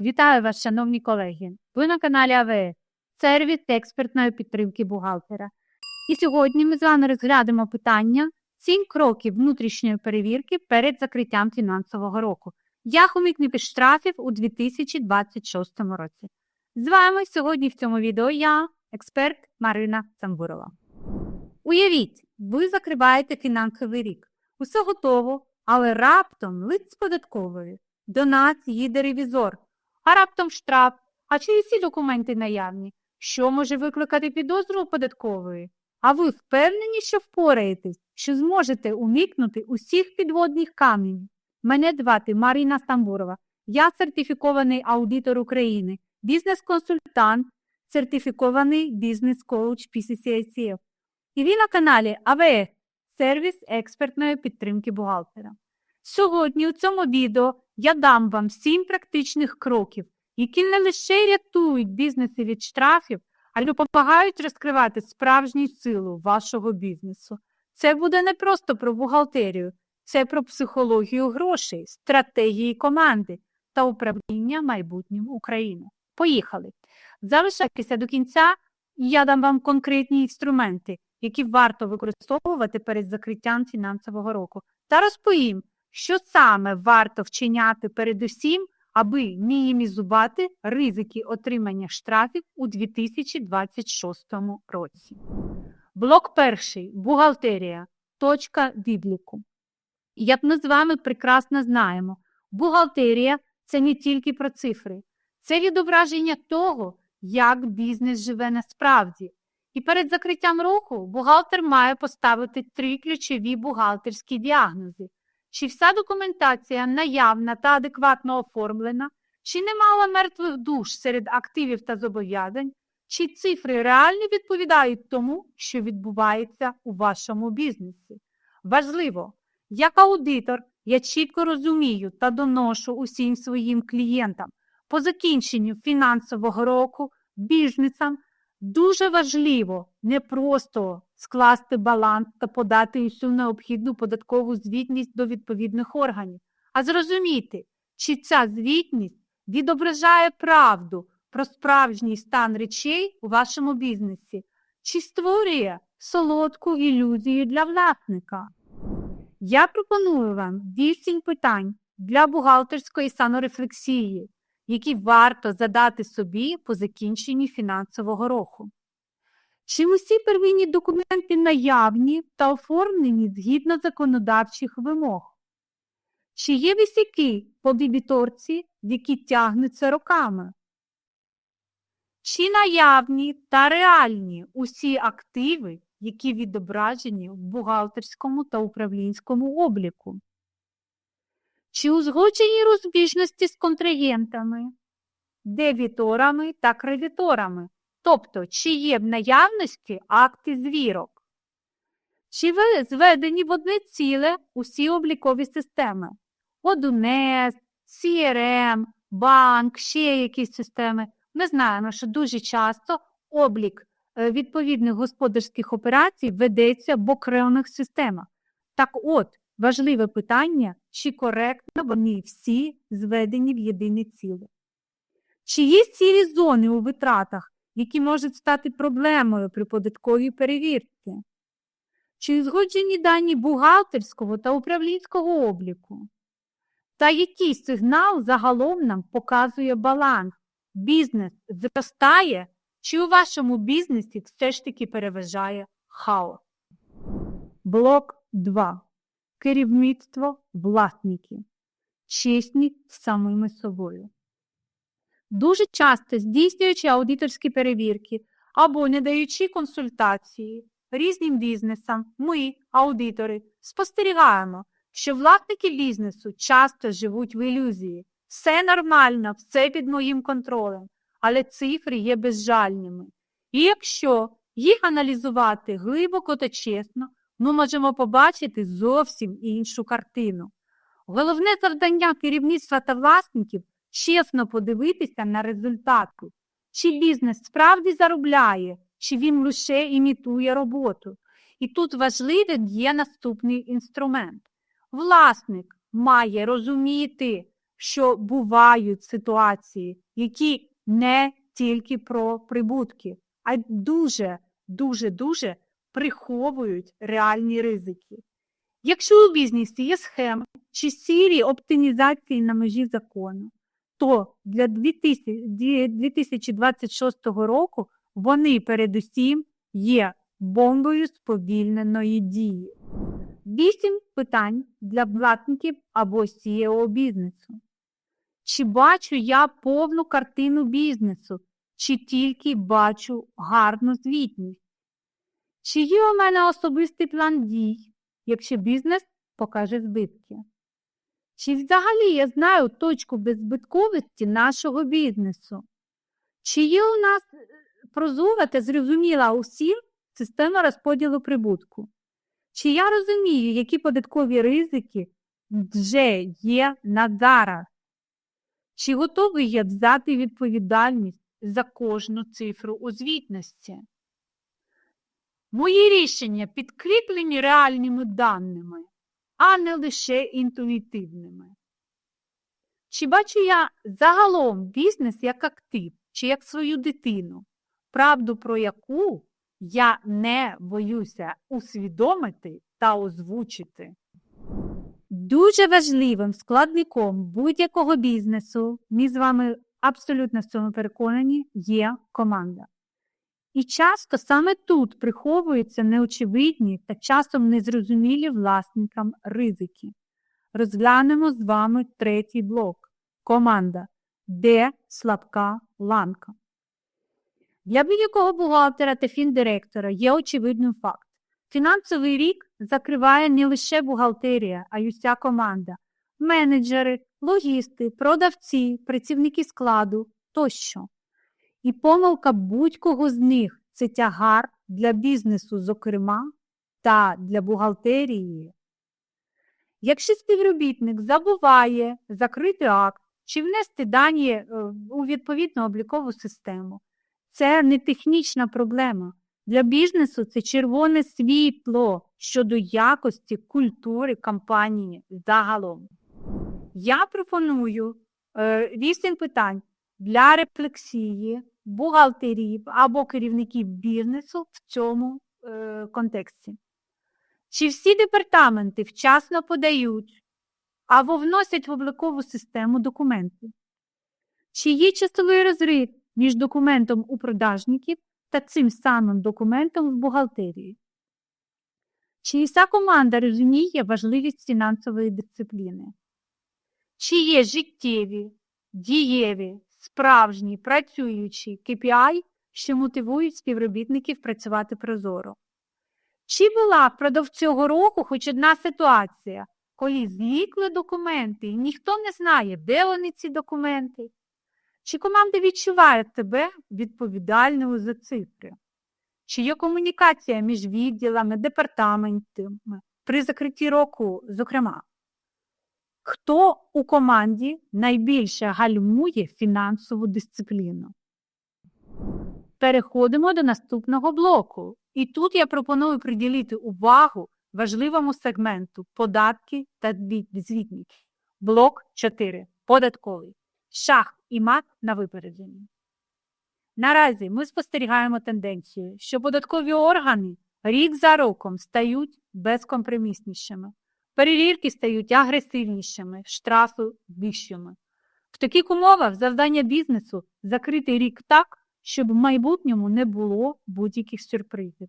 Вітаю вас, шановні колеги! Ви на каналі АВС, сервіс експертної підтримки бухгалтера. І сьогодні ми з вами розглянемо питання 7 кроків внутрішньої перевірки перед закриттям фінансового року. Як уникнути штрафів у 2026 році. З вами сьогодні в цьому відео я, експерт Марина Самбурова. Уявіть, ви закриваєте фінансовий рік. Усе готово, але раптом лист з податкової. До нас їде ревізор, а раптом штраф, а чи всі документи наявні? Що може викликати підозру податкової? А ви впевнені, що впораєтесь, що зможете уникнути усіх підводних каменів? Мене звати Марина Стамбурова. Я сертифікований аудитор України, бізнес-консультант, сертифікований бізнес-коуч PCCICF. І ви на каналі АВС сервіс експертної підтримки бухгалтера. Сьогодні у цьому відео я дам вам 7 практичних кроків, які не лише рятують бізнеси від штрафів, а й допомагають розкривати справжню силу вашого бізнесу. Це буде не просто про бухгалтерію, це про психологію грошей, стратегії команди та управління майбутнім України. Поїхали! Залишайтеся до кінця, я дам вам конкретні інструменти, які варто використовувати перед закриттям фінансового року, та розповім, що саме варто вчиняти передусім, аби мінімізувати ризики отримання штрафів у 2026 році. Блок перший бухгалтерія. Точка відліку. Як ми з вами прекрасно знаємо, бухгалтерія це не тільки про цифри, це відображення того, як бізнес живе насправді. І перед закриттям року бухгалтер має поставити три ключові бухгалтерські діагнози. Чи вся документація наявна та адекватно оформлена, чи немало мертвих душ серед активів та зобов'язань, чи цифри реально відповідають тому, що відбувається у вашому бізнесі. Важливо, як аудитор я чітко розумію та доношу усім своїм клієнтам по закінченню фінансового року бізнесам дуже важливо не просто скласти баланс та подати усю необхідну податкову звітність до відповідних органів, а зрозуміти, чи ця звітність відображає правду про справжній стан речей у вашому бізнесі, чи створює солодку ілюзію для власника. Я пропоную вам 8 питань для бухгалтерської саморефлексії, які варто задати собі по закінченні фінансового року. Чи усі первинні документи наявні та оформлені згідно законодавчих вимог? Чи є висяки по дебіторці, які тягнуться роками? Чи наявні та реальні усі активи, які відображені в бухгалтерському та управлінському обліку? Чи узгоджені розбіжності з контрагентами, дебіторами та кредиторами? Тобто, чи є в наявності акти звірок? Чи зведені в одне ціле усі облікові системи? Одунес, CRM, банк, ще якісь системи. Ми знаємо, що дуже часто облік е, відповідних господарських операцій ведеться в окремих системах. Так от, важливе питання, чи коректно вони всі зведені в єдине ціле. Чи є цілі зони у витратах, які можуть стати проблемою при податковій перевірці? Чи згоджені дані бухгалтерського та управлінського обліку? Та який сигнал загалом нам показує баланс? Бізнес зростає, чи у вашому бізнесі все ж таки переважає хаос? Блок 2. Керівництво власників. Чесність самими собою. Дуже часто здійснюючи аудиторські перевірки або не даючи консультації різним бізнесам, ми, аудитори, спостерігаємо, що власники бізнесу часто живуть в ілюзії. Все нормально, все під моїм контролем, але цифри є безжальними. І якщо їх аналізувати глибоко та чесно, ми можемо побачити зовсім іншу картину. Головне завдання керівництва та власників чесно подивитися на результати, чи бізнес справді заробляє, чи він лише імітує роботу. І тут важливим є наступний інструмент. Власник має розуміти, що бувають ситуації, які не тільки про прибутки, а дуже, дуже, дуже приховують реальні ризики. Якщо у бізнесі є схеми чи сірі оптимізації на межі закону, то для 2026 року вони передусім є бомбою сповільненої дії. Вісім питань для власників або CEO бізнесу. Чи бачу я повну картину бізнесу, чи тільки бачу гарну звітність? Чи є у мене особистий план дій, якщо бізнес покаже збитки? Чи взагалі я знаю точку беззбитковості нашого бізнесу? Чи є у нас е, прозора та зрозуміла усім система розподілу прибутку? Чи я розумію, які податкові ризики вже є на зараз? Чи готовий я взяти відповідальність за кожну цифру у звітності? Мої рішення підкріплені реальними даними, а не лише інтуїтивними. Чи бачу я загалом бізнес як актив, чи як свою дитину, правду про яку я не боюся усвідомити та озвучити? Дуже важливим складником будь-якого бізнесу, ми з вами абсолютно в цьому переконані, є команда. І часто саме тут приховуються неочевидні та часом незрозумілі власникам ризики. Розглянемо з вами третій блок команда, де слабка ланка. Для будь-якого бухгалтера та фіндиректора є очевидним факт. Фінансовий рік закриває не лише бухгалтерія, а й уся команда, менеджери, логісти, продавці, працівники складу тощо. І помилка будь-кого з них це тягар для бізнесу, зокрема, та для бухгалтерії. Якщо співробітник забуває закрити акт чи внести дані е, у відповідну облікову систему, це не технічна проблема. Для бізнесу це червоне світло щодо якості культури компанії загалом. Я пропоную е, вісім питань для рефлексії бухгалтерів або керівників бізнесу в цьому е, контексті. Чи всі департаменти вчасно подають або вносять в облікову систему документи? Чи є часовий розрив між документом у продажників та цим самим документом в бухгалтерії? Чи вся команда розуміє важливість фінансової дисципліни? Чи є життєві, дієві, справжні, працюючі KPI, що мотивують співробітників працювати прозоро? Чи була впродовж цього року хоч одна ситуація, коли зникли документи і ніхто не знає, де вони ці документи? Чи команда відчуває тебе відповідальною за цифри? Чи є комунікація між відділами, департаментами при закритті року, зокрема? Хто у команді найбільше гальмує фінансову дисципліну? Переходимо до наступного блоку. І тут я пропоную приділити увагу важливому сегменту податки та звітність. Блок 4. Податковий. Шах і мат на випередженні. Наразі ми спостерігаємо тенденцію, що податкові органи рік за роком стають безкомпроміснішими. Перевірки стають агресивнішими, штрафи вищими. В таких умовах завдання бізнесу закрити рік так, щоб в майбутньому не було будь-яких сюрпризів.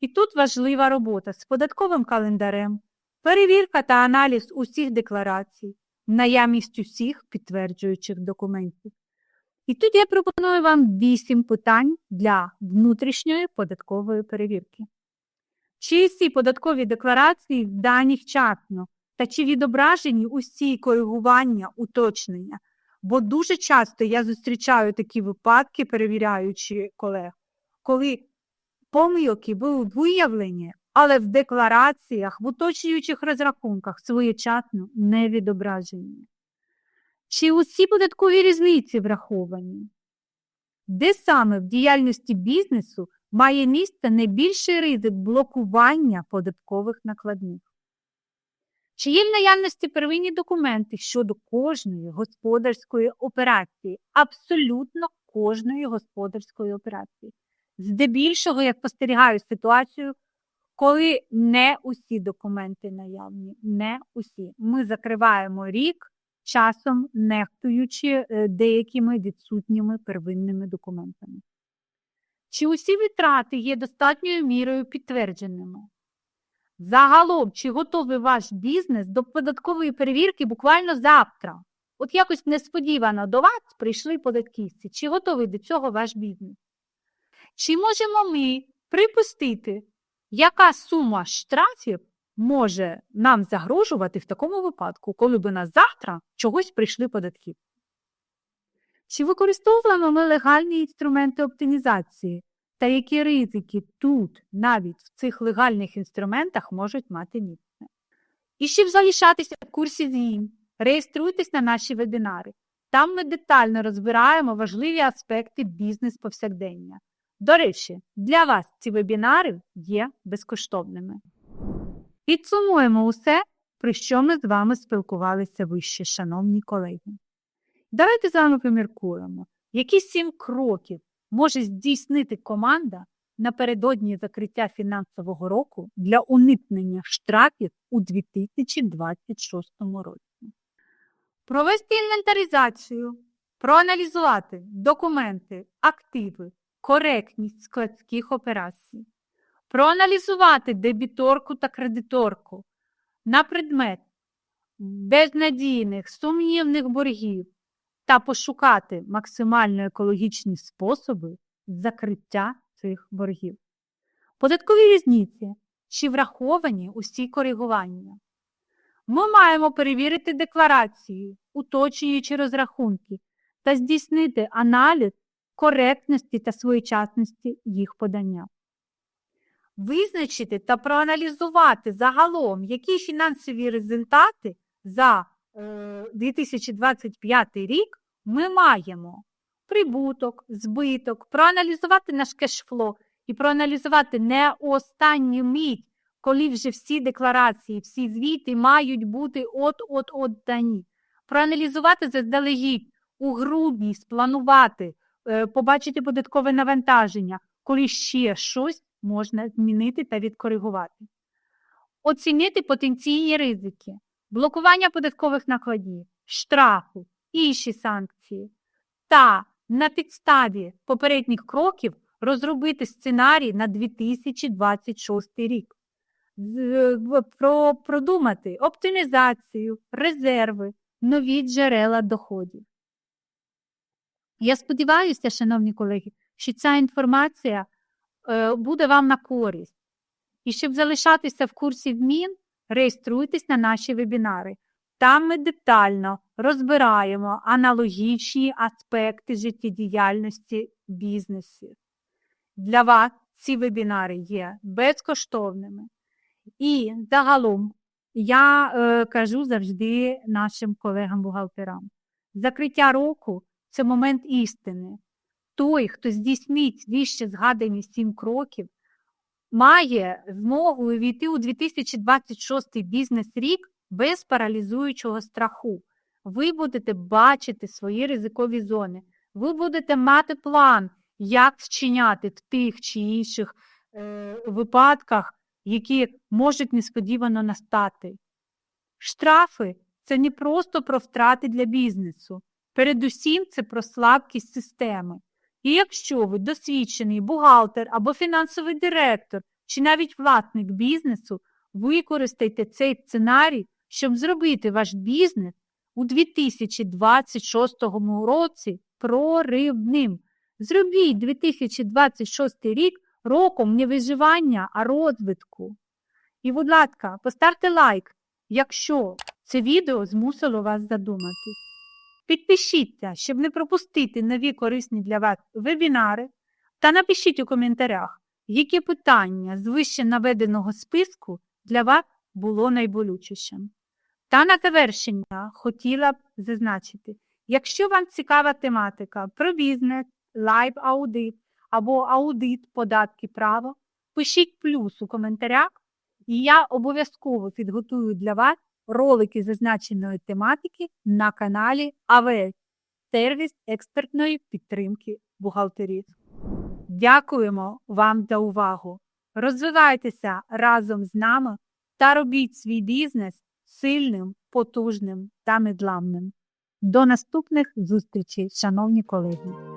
І тут важлива робота з податковим календарем, перевірка та аналіз усіх декларацій, наявність усіх підтверджуючих документів. І тут я пропоную вам вісім питань для внутрішньої податкової перевірки. Чи всі податкові декларації дані вчасно, та чи відображені усі коригування, уточнення? Бо дуже часто я зустрічаю такі випадки, перевіряючи колег, коли помилки були виявлені, але в деклараціях, в уточнюючих розрахунках своєчасно не відображені. Чи усі податкові різниці враховані? Де саме в діяльності бізнесу має місце найбільший ризик блокування податкових накладних? Чи є в наявності первинні документи щодо кожної господарської операції, абсолютно кожної господарської операції? Здебільшого я спостерігаю ситуацію, коли не усі документи наявні, не усі. Ми закриваємо рік, часом нехтуючи е, деякими відсутніми первинними документами. Чи усі витрати є достатньою мірою підтвердженими? Загалом, чи готовий ваш бізнес до податкової перевірки буквально завтра? От якось несподівано до вас прийшли податківці. Чи готовий до цього ваш бізнес? Чи можемо ми припустити, яка сума штрафів може нам загрожувати в такому випадку, коли б нас завтра чогось прийшли податківці? Чи використовуємо ми легальні інструменти оптимізації? Та які ризики тут, навіть в цих легальних інструментах, можуть мати місце? І щоб залишатися в курсі змін, реєструйтесь на наші вебінари. Там ми детально розбираємо важливі аспекти бізнес повсякдення. До речі, для вас ці вебінари є безкоштовними. Підсумуємо усе, про що ми з вами спілкувалися вище, шановні колеги. Давайте з вами поміркуємо, які сім кроків може здійснити команда напередодні закриття фінансового року для уникнення штрафів у 2026 році. Провести інвентаризацію, проаналізувати документи, активи, коректність складських операцій, проаналізувати дебіторку та кредиторку на предмет безнадійних, сумнівних боргів та пошукати максимально екологічні способи закриття цих боргів. Податкові різниці чи враховані усі коригування. Ми маємо перевірити декларації, уточнюючи розрахунки та здійснити аналіз коректності та своєчасності їх подання. Визначити та проаналізувати загалом, які фінансові результати за 2025 рік ми маємо прибуток, збиток, проаналізувати наш кешфло і проаналізувати не останню мить, коли вже всі декларації, всі звіти мають бути от-от-от дані. Проаналізувати заздалегідь у грудні, спланувати, е, побачити податкове навантаження, коли ще щось можна змінити та відкоригувати. Оцінити потенційні ризики блокування податкових накладів, штрафу, інші санкції та на підставі попередніх кроків розробити сценарій на 2026 рік, продумати оптимізацію, резерви, нові джерела доходів. Я сподіваюся, шановні колеги, що ця інформація е, буде вам на користь. І щоб залишатися в курсі змін, реєструйтесь на наші вебінари. Там ми детально розбираємо аналогічні аспекти життєдіяльності бізнесів. Для вас ці вебінари є безкоштовними. І загалом я е, кажу завжди нашим колегам-бухгалтерам: закриття року це момент істини. Той, хто здійснить віще згадані сім кроків, має змогу увійти у 2026 бізнес-рік без паралізуючого страху. Ви будете бачити свої ризикові зони. Ви будете мати план, як вчиняти в тих чи інших е, випадках, які можуть несподівано настати. Штрафи це не просто про втрати для бізнесу. Передусім, це про слабкість системи. І якщо ви досвідчений бухгалтер або фінансовий директор, чи навіть власник бізнесу, використайте цей сценарій, щоб зробити ваш бізнес у 2026 році проривним. Зробіть 2026 рік роком не виживання, а розвитку. І, будь ласка, поставте лайк, якщо це відео змусило вас задуматись. Підпишіться, щоб не пропустити нові корисні для вас вебінари, та напишіть у коментарях, які питання з вище наведеного списку для вас було найболючішим. Та на завершення хотіла б зазначити, якщо вам цікава тематика про бізнес, лайв-аудит або аудит податки право, пишіть плюс у коментарях, і я обов'язково підготую для вас ролики зазначеної тематики на каналі АВС сервіс експертної підтримки бухгалтерів. Дякуємо вам за увагу! Розвивайтеся разом з нами та робіть свій бізнес сильним, потужним та недламним. До наступних зустрічей, шановні колеги!